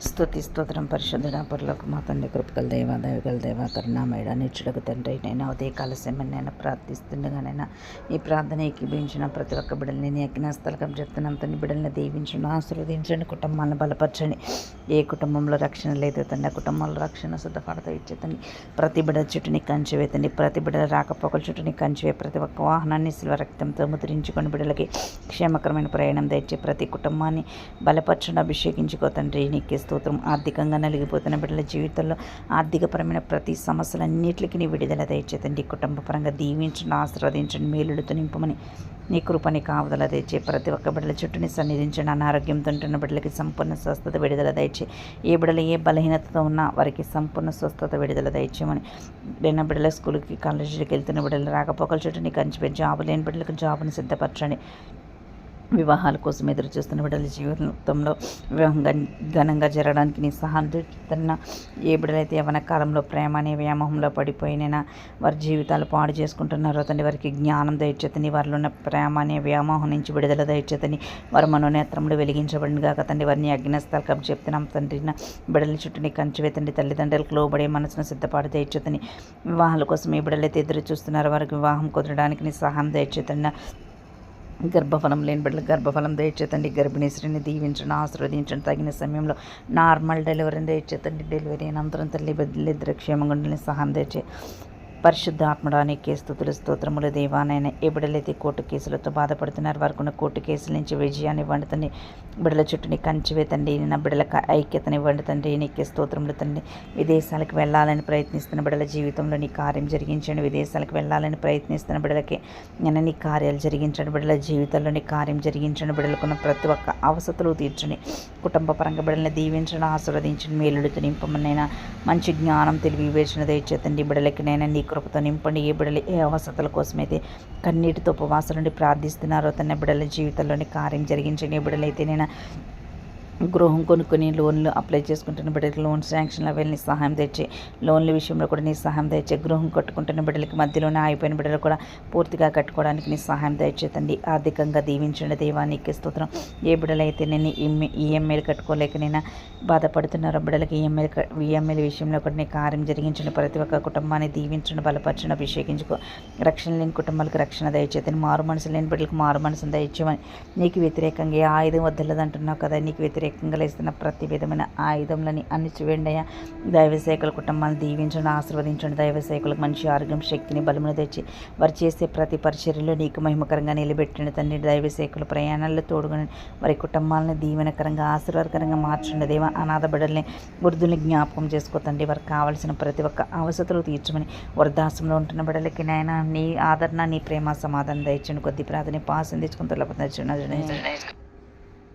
స్థుతి స్తోత్రం పరిశుద్ధుడ పరులకు మా తండ్రి కృపకల దేవ దైవగల దేవ కరుణామయుడ నిచ్చుడకు తండ్రి నేను ఉదయ కాలసేమని నేను ప్రార్థిస్తుండగానైనా ఈ ప్రార్థన ఏకీభించిన ప్రతి ఒక్క బిడ్డల్ని నీ అజ్ఞాస్థలకం చెప్తున్నాం. తండ్రి బిడ్డల్ని దీవించండి ఆశీర్వదించండి కుటుంబాన్ని బలపరచండి. ఏ కుటుంబంలో రక్షణ లేదు తండ్రి ఆ కుటుంబంలో రక్షణ శుద్ధపడతా ఇచ్చేతండి ప్రతి బిడ్డ చుట్టూని కంచివేతండి ప్రతి బిడ్డ రాకపోకల చుట్టూని కంచివే ప్రతి ఒక్క వాహనాన్ని శిల్వ రక్తంతో ముద్రించుకొని బిడ్డలకి క్షేమకరమైన ప్రయాణం తెచ్చి ప్రతి కుటుంబాన్ని బలపరచండి అభిషేకించుకో తండ్రి నీకు స్తోత్రం ఆర్థికంగా నలిగిపోతున్న బిడ్డల జీవితంలో ఆర్థికపరమైన ప్రతి సమస్యలన్నిటికీ నీ విడుదల దయచేతండి. కుటుంబపరంగా దీవించండి ఆశీర్వదించండి మేలులతో నింపమని నీ కృపని కావదల తెచ్చే ప్రతి ఒక్క బిడ్డల చుట్టూని సన్నిధించండి. అనారోగ్యంతో ఉంటున్న బిడ్డలకి సంపూర్ణ స్వస్థత విడుదల దయచే ఏ బిడ్డలు ఏ బలహీనతతో ఉన్నా వారికి సంపూర్ణ స్వస్థత విడుదల దయచేయమని. లేని బిడ్డల స్కూల్కి కాలేజీకి వెళ్తున్న బిడ్డలు రాకపోకల చుట్టూ కంచిపోయి జాబు లేని బిడ్డలకు జాబును సిద్ధపరచండి. వివాహాల కోసం ఎదురు చూస్తున్న బిడ్డల జీవితంలో వివాహం ఘనంగా జరగడానికి నీ సహాయం చేస్తున్న ఏ బిడ్డలైతే యవన కాలంలో ప్రేమ అనే వ్యామోహంలో పడిపోయినైనా వారి జీవితాలు పాడు చేసుకుంటున్నారో తండ్రి వారికి జ్ఞానం దయచేతని వారిలో ఉన్న ప్రేమ అనే వ్యామోహం నుంచి విడుదల దయచేతని వారి మనోనేత్రములు వెలిగించబడిన కాక తండ్రి వారిని అగ్నిస్థలకం చెప్తున్నాం తండ్రి. బిడ్డల చుట్టూని కంచివేతండి తల్లిదండ్రులకు లోబడే మనసును సిద్ధపాటు దయచేతని వివాహాల కోసం ఏ బిడ్డలైతే ఎదురు చూస్తున్నారో వారికి వివాహం కుదరడానికి నీ సహాయం దయచేతండి గర్భఫలం లేని బిడ్డలకు గర్భఫలం దయచేతండి. గర్భిణీ స్త్రీని దీవించండి ఆశీర్వదించండి. తగిన సమయంలో నార్మల్ డెలివరీని దయచేతండి. డెలివరీ అనంతరం తల్లి బిడ్డలు ఇద్దరు క్షేమంగా ఉండాలని సహాయం దయచే పరిశుద్ధాత్మడానికి స్థుతులు స్తోత్రములు. దేవానైనా ఏ బిడ్డలైతే కోర్టు కేసులతో బాధపడుతున్నారు. వారికి ఉన్న కోర్టు కేసుల నుంచి విజయాన్ని ఇవ్వండి తండ్రి. బిడ్డల చుట్టూని కంచివే తండ్రి. నా బిడ్డలకు ఐక్యతని ఇవ్వండి తండ్రి. నీకే స్తోత్రములు తండ్రి. విదేశాలకు వెళ్ళాలని ప్రయత్నిస్తున్న బిడ్డల జీవితంలో నీ కార్యం జరిగించండి. విదేశాలకు వెళ్ళాలని ప్రయత్నిస్తున్న బిడ్డలకి నేను నీ కార్యాలు జరిగించండి. బిడ్డల జీవితంలో నీ కార్యం జరిగించండి. బిడ్డలకున్న ప్రతి ఒక్క అవసతులు తీర్చండి. కుటుంబ పరంగా బిడ్డల్ని దీవించండి. ఆశీర్వదించండి. మేలుడితో నింపమనైనా మంచి జ్ఞానం తెలివి వివేచన దయచేతండి బిడ్డలకి నైనా నీకు కృపతో నింపండి. ఏ బిడ్డలు ఏ అవసరతల కోసమైతే కన్నీటితో ఉపవాసం నుండి ప్రార్థిస్తున్నారో తన బిడ్డల జీవితంలోని కార్యం జరిగించండి. ఏ బిడ్డలైతే నేను గృహం కొనుక్కొని లోన్లు అప్లై చేసుకుంటున్న బిడ్డలకు లోన్ శాంక్షన్ల వెళ్ళి సహాయం తెచ్చి లోన్ల విషయంలో కూడా నీ సహాయం తెచ్చే గృహం కట్టుకుంటున్న బిడ్డలకి మధ్యలోనే ఆగిపోయిన బిడ్డలు కూడా పూర్తిగా కట్టుకోవడానికి నీ సహాయం దయచేతండి ఆర్థికంగా దీవించండి దేవానికి స్తోత్రం. ఏ బిడ్డలైతే నేను ఈఎంఐలు కట్టుకోలేక నేను బాధపడుతున్నారో బిడ్డలకి ఈఎంఐ ఈఎంఐల విషయంలో కూడా నీ కార్యం జరిగించండి ప్రతి ఒక్క కుటుంబాన్ని దీవించండి బలపరచండి అభిషేకించుకో. రక్షణ లేని కుటుంబాలకు రక్షణ దయచేతండి మారు మనసు లేని బిడ్డలకు మారు మనసును దయచేయమని నీకు వ్యతిరేకంగా ఏ ఆయుధం వద్దలేదంటున్నావు కదా నీకు వ్యతిరేక వ్యతిరేకంగా లేస్తున్న ప్రతి విధమైన ఆయుధంలని అన్ని చూడండి కుటుంబాన్ని దీవించండి ఆశీర్వదించండి. దైవసేకులకు మంచి ఆరోగ్యం శక్తిని బలమును తెచ్చి వారు చేసే ప్రతి పరిచర్యలో నీకు మహిమకరంగా నిలబెట్టిన తండ్రి దైవసేకుల ప్రయాణాల్లో తోడుగొని వారి కుటుంబాలను దీవెనకరంగా ఆశీర్వాదకరంగా మార్చండి. దేవ అనాథ బిడ్డల్ని వృద్ధుల్ని జ్ఞాపకం చేసుకోతండి వారికి కావాల్సిన ప్రతి ఒక్క అవసరాలు తీర్చమని వృద్ధాశ్రమంలో ఉంటున్న బిడ్డలకి నాయన నీ ఆదరణ నీ ప్రేమ సమాధానం దయచండి కొద్ది ప్రార్థన పాసం తెచ్చుకుని తొలపచ్చు